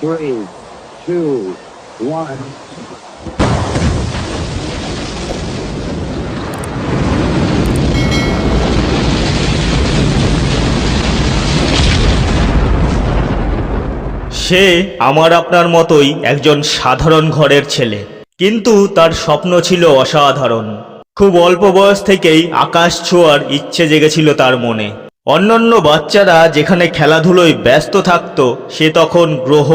three, two, one. সে আমার আপনার মতোই একজন সাধারণ ঘরের ছেলে। কিন্তু তার স্বপ্ন ছিল অসাধারণ। খুব অল্প বয়স থেকেই আকাশ ছোঁয়ার ইচ্ছে জেগেছিল তার মনে। অন্যান্য বাচ্চারা যেখানে খেলাধুলোয় ব্যস্ত থাকত, সে তখন গ্রহ,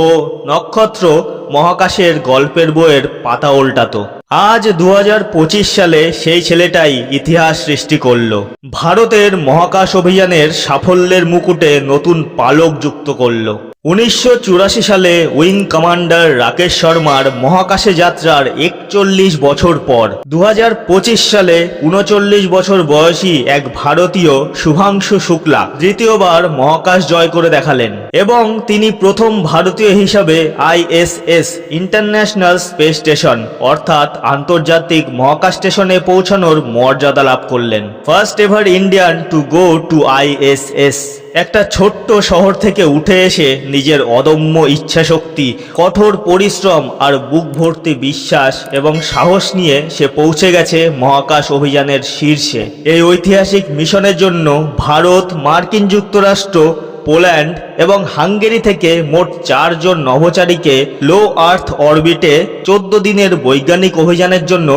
নক্ষত্র, মহাকাশের গল্পের বইয়ের পাতা উল্টাত। আজ দু হাজার পঁচিশ সালে সেই ছেলেটাই ইতিহাস সৃষ্টি করল। ভারতের মহাকাশ অভিযানের সাফল্যের মুকুটে নতুন পালক যুক্ত করল। উনিশশো চুরাশি সালে উইং কমান্ডার রাকেশ শর্মার মহাকাশে যাত্রার একচল্লিশ বছর পর দু হাজার পঁচিশ সালে উনচল্লিশ বছর বয়সী এক ভারতীয় শুভাংশু শুক্লা দ্বিতীয়বার মহাকাশ জয় করে দেখালেন এবং তিনি প্রথম ভারতীয় হিসাবে আইএসএস, ইন্টারন্যাশনাল স্পেস স্টেশন, অর্থাৎ আন্তর্জাতিক মহাকাশ স্টেশনে পৌঁছানোর মর্যাদা লাভ করলেন। First ever Indian to go to ISS. একটা ছোট্ট শহর থেকে উঠে এসে নিজের অদম্য ইচ্ছাশক্তি, কঠোর পরিশ্রম আর বুক ভর্তি বিশ্বাস এবং সাহস নিয়ে সে পৌঁছে গেছে মহাকাশ অভিযানের শীর্ষে। এই ঐতিহাসিক মিশনের জন্য ভারত, মার্কিন যুক্তরাষ্ট্র, পোল্যান্ড এবং হাঙ্গেরি থেকে মোট চারজন নভোচারীকে লো আর্থ অরবিটে চোদ্দ দিনের বৈজ্ঞানিক অভিযানের জন্য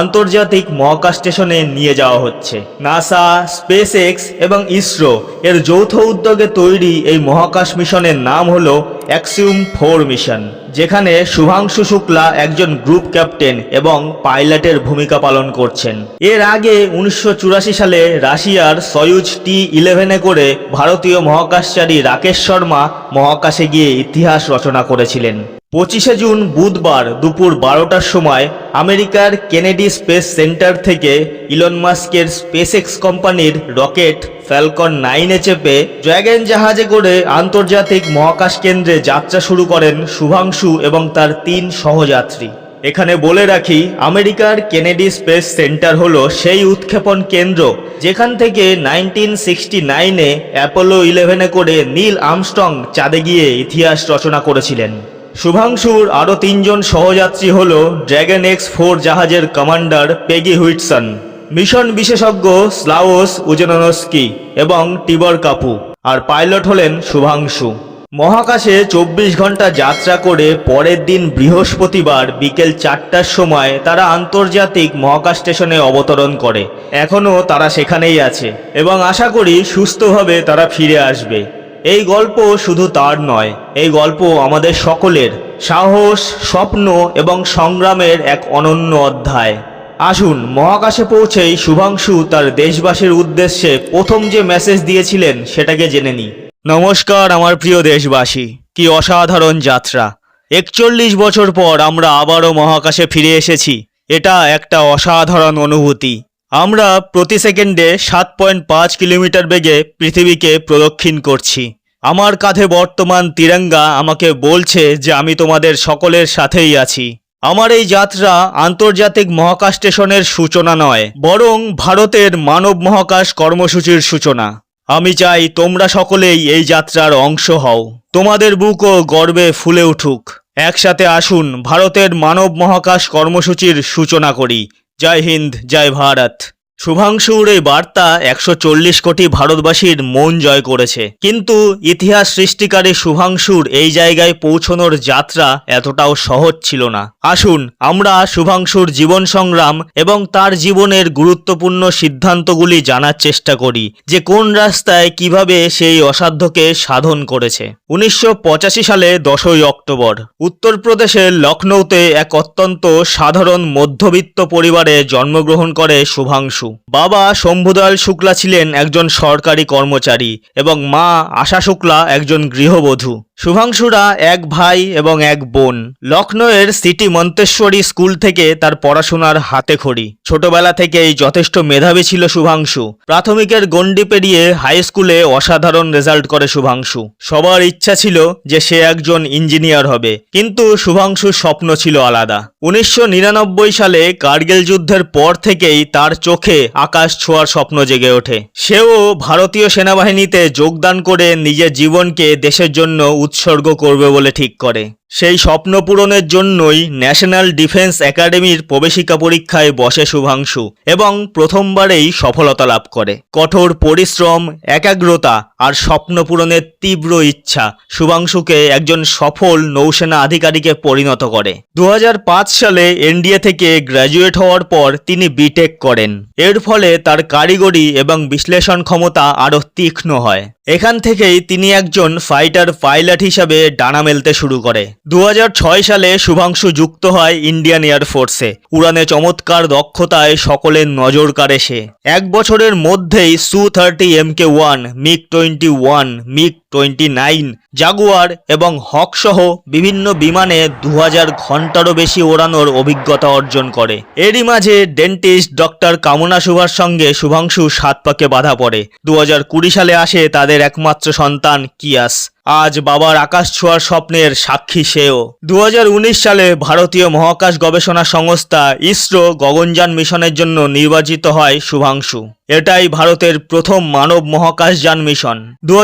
আন্তর্জাতিক মহাকাশ স্টেশনে নিয়ে যাওয়া হচ্ছে। নাসা স্পেস এক্স এবং ইসরো এর যৌথ উদ্যোগে তৈরি এই মহাকাশ মিশনের নাম হলো অ্যাক্সিউম ফোর মিশন, যেখানে শুভাংশু শুক্লা একজন গ্রুপ ক্যাপ্টেন এবং পাইলটের ভূমিকা পালন করছেন। এর আগে উনিশশো চুরাশি সালে রাশিয়ার সয়ুজ টি ইলেভেনে করে ভারতীয় মহাকাশচারী রাকেশ শর্মা মহাকাশে গিয়ে ইতিহাস রচনা করেছিলেন। পঁচিশে জুন বুধবার দুপুর বারোটার সময় আমেরিকার কেনেডি স্পেস সেন্টার থেকে ইলন মাস্কের স্পেসএক্স কোম্পানির রকেট ফ্যালকন নাইনে চেপে ড্র্যাগন জাহাজে করে আন্তর্জাতিক মহাকাশ কেন্দ্রে যাত্রা শুরু করেন শুভাংশু এবং তার তিন সহযাত্রী। এখানে বলে রাখি, আমেরিকার কেনেডি স্পেস সেন্টার হলো সেই উৎক্ষেপণ কেন্দ্র যেখান থেকে নাইনটিন সিক্সটি নাইনে অ্যাপোলো ইলেভেনে করে নীল আমস্ট্রং চাঁদে গিয়ে ইতিহাস রচনা করেছিলেন। শুভাংশুর আরও তিনজন সহযাত্রী হল ড্র্যাগন এক্স ফোর জাহাজের কমান্ডার পেগি হুইটসন, মিশন বিশেষজ্ঞ স্লাওস উজেনস্কি এবং টিবর কাপু, আর পাইলট হলেন শুভাংশু। মহাকাশে চব্বিশ ঘণ্টা যাত্রা করে পরের দিন বৃহস্পতিবার বিকেল চারটার সময় তারা আন্তর্জাতিক মহাকাশ স্টেশনে অবতরণ করে। এখনও তারা সেখানেই আছে এবং আশা করি সুস্থভাবে তারা ফিরে আসবে। এই গল্প শুধু তার নয়, এই গল্প আমাদের সকলের। সাহস, স্বপ্ন এবং সংগ্রামের এক অনন্য অধ্যায়। আসুন, মহাকাশে পৌঁছেই শুভাংশু তার দেশবাসীর উদ্দেশ্যে প্রথম যে মেসেজ দিয়েছিলেন, সেটাকে জেনে নিই। নমস্কার আমার প্রিয় দেশবাসী, কি অসাধারণ যাত্রা। একচল্লিশ বছর পর আমরা আবারও মহাকাশে ফিরে এসেছি, এটা একটা অসাধারণ অনুভূতি। আমরা প্রতি সেকেন্ডে সাত পয়েন্ট পাঁচ কিলোমিটার বেগে পৃথিবীকে প্রদক্ষিণ করছি। আমার কাঁধে বর্তমান তিরঙ্গা আমাকে বলছে যে আমি তোমাদের সকলের সাথেই আছি। আমার এই যাত্রা আন্তর্জাতিক মহাকাশ স্টেশনের সূচনা নয়, বরং ভারতের মানব মহাকাশ কর্মসূচির সূচনা। আমি চাই তোমরা সকলেই এই যাত্রার অংশ হও। তোমাদের বুকও গর্বে ফুলে উঠুক। একসাথে আসুন ভারতের মানব মহাকাশ কর্মসূচির সূচনা করি। জয় হিন্দ জয় ভারত শুভাংশুর এই বার্তা একশো চল্লিশ কোটি ভারতবাসীর মন জয় করেছে। কিন্তু ইতিহাস সৃষ্টিকারী শুভাংশুর এই জায়গায় পৌঁছনোর যাত্রা এতটাও সহজ ছিল না। আসুন, আমরা শুভাংশুর জীবন সংগ্রাম এবং তার জীবনের গুরুত্বপূর্ণ সিদ্ধান্তগুলি জানার চেষ্টা করি, যে কোন রাস্তায় কীভাবে সেই অসাধ্যকে সাধন করেছে। উনিশশো পঁচাশি সালে দশই অক্টোবর উত্তরপ্রদেশের লখনৌতে এক অত্যন্ত সাধারণ মধ্যবিত্ত পরিবারে জন্মগ্রহণ করে শুভাংশু। বাবা শম্ভুদয়াল শুক্লা ছিলেন একজন সরকারি কর্মচারী এবং মা আশা শুক্লা একজন গৃহবধূ। শুভাংশুরা, এক ভাই এবং এক বোন লখনৌয়ের সিটি মন্তেশ্বরী স্কুল থেকে তার পড়াশোনার হাতে খড়ি। ছোটবেলা থেকেই যথেষ্ট মেধাবী ছিল শুভাংশু। প্রাথমিকের গণ্ডি পেরিয়ে হাই স্কুলে অসাধারণ রেজাল্ট করে শুভাংশু। সবার ইচ্ছা ছিল যে সে একজন ইঞ্জিনিয়ার হবে, কিন্তু শুভাংশুর স্বপ্ন ছিল আলাদা। উনিশশো নিরানব্বই সালে কার্গিল যুদ্ধের পর থেকেই তার চোখে আকাশ ছোঁয়ার স্বপ্ন জেগে ওঠে। সেও ভারতীয় সেনাবাহিনীতে যোগদান করে নিজের জীবনকে দেশের জন্য উৎসর্গ করবে বলে ঠিক করে। সেই স্বপ্ন পূরণের জন্যই ন্যাশনাল ডিফেন্স একাডেমির প্রবেশিকা পরীক্ষায় বসে শুভাংশু এবং প্রথমবারেই সফলতা লাভ করে। কঠোর পরিশ্রম, একাগ্রতা আর স্বপ্ন পূরণের তীব্র ইচ্ছা শুভাংশুকে একজন সফল নৌসেনা আধিকারিকে পরিণত করে। দু হাজার পাঁচ সালে এনডিএ থেকে গ্র্যাজুয়েট হওয়ার পর তিনি বিটেক করেন। এর ফলে তার কারিগরি এবং বিশ্লেষণ ক্ষমতা আরও তীক্ষ্ণ হয়। এখান থেকেই তিনি একজন ফাইটার পাইলট হিসাবে ডানা মেলতে শুরু করে। দু হাজার ছয় সালে শুভাংশু যুক্ত হয় ইন্ডিয়ান এয়ারফোর্সে উড়ানে চমৎকার দক্ষতায় সকলের নজর কাড়ে সে। এক বছরের মধ্যেই Su thirty M K one, MiG twenty one, MiG twenty nine, Jaguar এবং হক সহ বিভিন্ন বিমানে দু হাজার ঘন্টারও বেশি ওড়ানোর অভিজ্ঞতা অর্জন করে। এরই মাঝে ডেন্টিস্ট ডক্টর কামনা শুভার সঙ্গে শুভাংশু সাত পাকে বাধা পড়ে। দু হাজার কুড়ি সালে আসে তাদের একমাত্র সন্তান কিয়াস। আজ বাবার আকাশ ছোঁয়ার স্বপ্নের সাক্ষী সেও। দু হাজার উনিশ সালে ভারতীয় মহাকাশ গবেষণা সংস্থা ইসরো গগনযান মিশনের জন্য নির্বাচিত হয় শুভাংশু। এটাই ভারতের প্রথম মানব মহাকাশযান মিশন। দু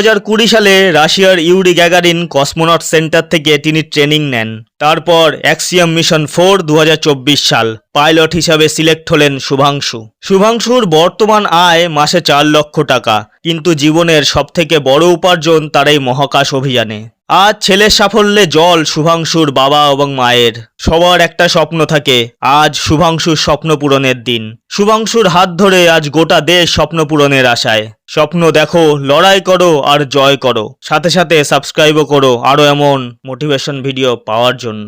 সালে রাশিয়ার ইউরি গ্যাগারিন কসমোনট সেন্টার থেকে তিনি ট্রেনিং নেন। তারপর অ্যাক্সিয়াম মিশন ফোর দু হাজার চব্বিশ সাল পাইলট হিসাবে সিলেক্ট হলেন শুভাংশু। শুভাংশুর বর্তমান আয় মাসে চার লক্ষ টাকা, কিন্তু জীবনের সবথেকে বড় উপার্জন তার এই মহাকাশ অভিযানে। আজ ছেলের সাফল্যে জল, শুভাংশুর বাবা এবং মায়ের। সবার একটা স্বপ্ন থাকে, আজ শুভাংশুর স্বপ্ন পূরণের দিন। শুভাংশুর হাত ধরে আজ গোটা দেশ স্বপ্ন পূরণের আশায়। স্বপ্ন দেখো, লড়াই করো আর জয় করো। সাথে সাথে সাবস্ক্রাইবও করো, আরও এমন মোটিভেশন ভিডিও পাওয়ার জন্য।